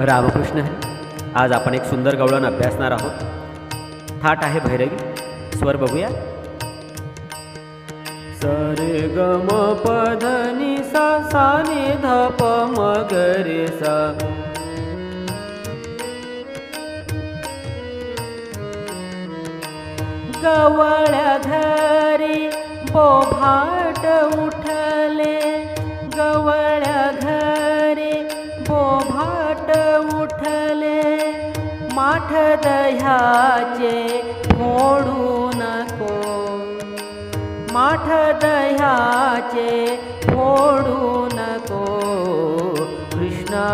रामकृष्ण हरी आज आपण एक सुंदर गवळण अभ्यासणार आहोत. थाट आहे भैरवी स्वर बघूया. सरे ग म सा साने नि ध प म रे सा गवळ्या धरी बोभाट उठ. माठ दह्याचे फोडू नको. माठ दह्याचे फोडू नको. कृष्णा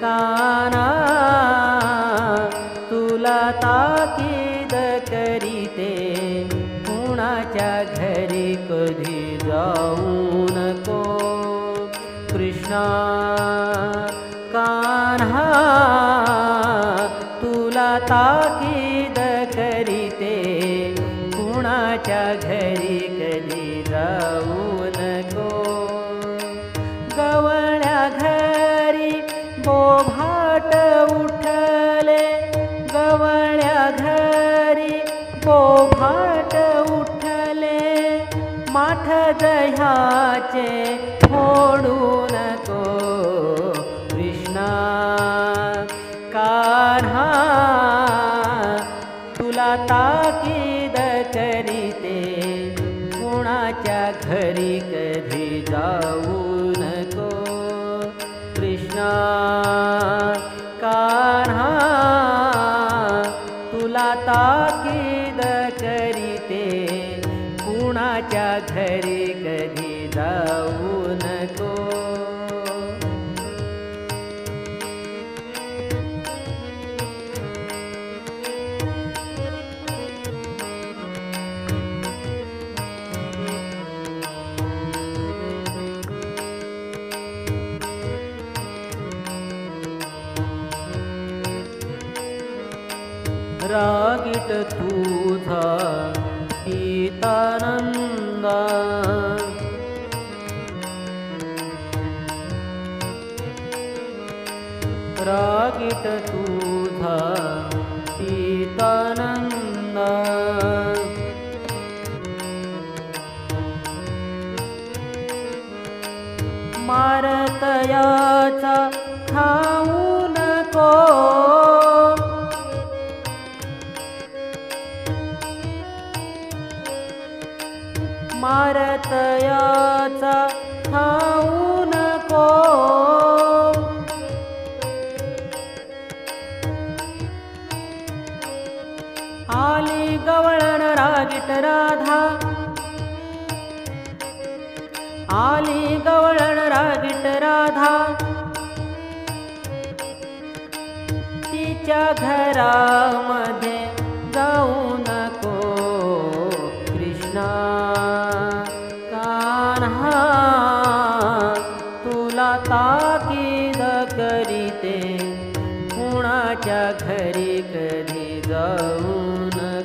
का ताकीद करीते कुणाच्या घरी कधी जाऊ नको? गवळ्या घरी बोभाट उठले गवळ्या घरी बोभाट उठले माठ दह्याचे फोडू नको कृष्णा का तुला रागीट तुझा गीतानंदा. रागीट तुझा गीतानंदा. मारतयाचा गवळण राजट राधा. आली गवळण रागिट राधा. तिच्या घरामध्ये जाऊ नको कृष्णा. कान्हा तुला ताकीद करीते. कुणाच्या घरी कधी जाऊ नको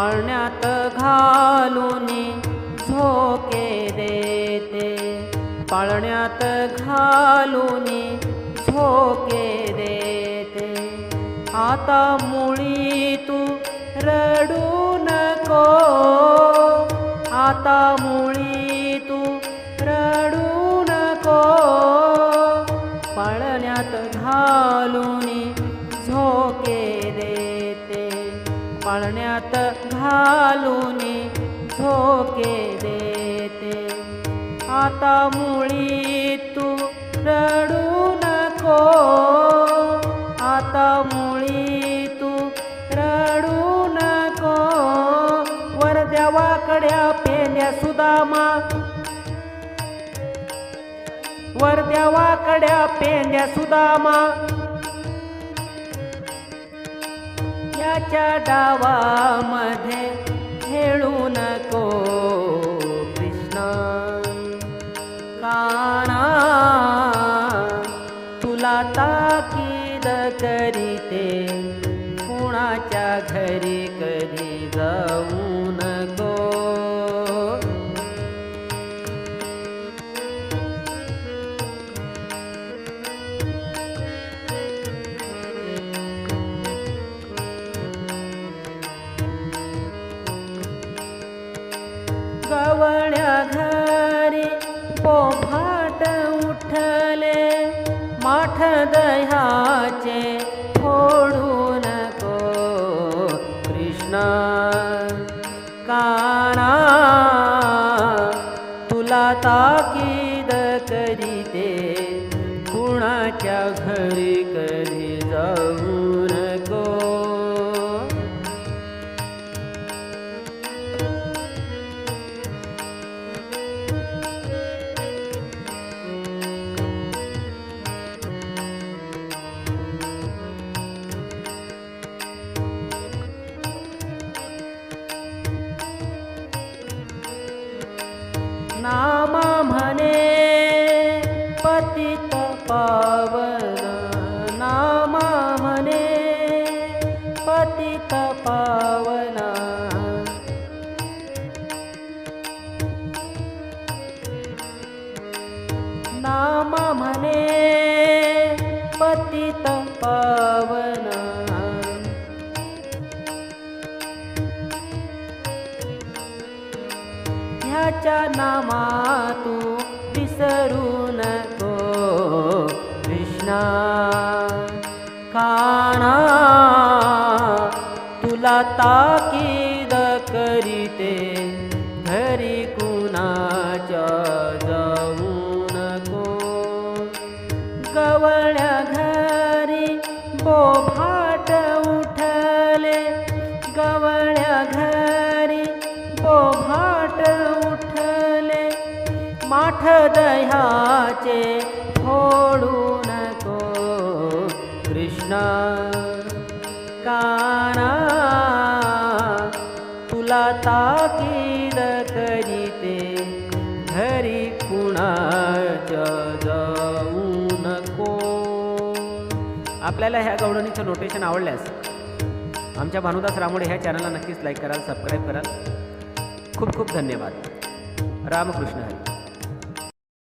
पाण्यात घालून झोके देते. पाळण्यात घालून झोके देते. आता मुळी तू रडू नको. आता मुळी झोके देते. आता मुळी तू रडू नको. आता मुळी तू रडू नको. वर देवाकड्या पेल्या सुदामा. वरद्या वाकड्या पेंड्या सुदामा. याच्या डावामध्ये खेळू नको कृष्ण काना तुला ता ताकीद करीते कुणाच्या घरी कधी जाऊ पतित पावन नामा म्हणे. पतित पावना. नामा म्हणे. पतित पावन. ह्याच्या नामा ताकीद करीते घरी कुणाच्या जाऊ नको गवळ्या घरी बोभाट उठले. गवळ्या घरी बोभाट उठले. माठ दह्याचे फोडू नको कृष्णा काना तुला ताकीद करीते घरी कुणाच्या जाऊ नको. आपल्याला ह्या गवळणीचं नोटेशन आवडल्यास आमच्या भानुदास रामोडे ह्या चॅनलला नक्कीच लाईक कराल सबस्क्राईब कराल. खूप खूप धन्यवाद. रामकृष्ण हरी.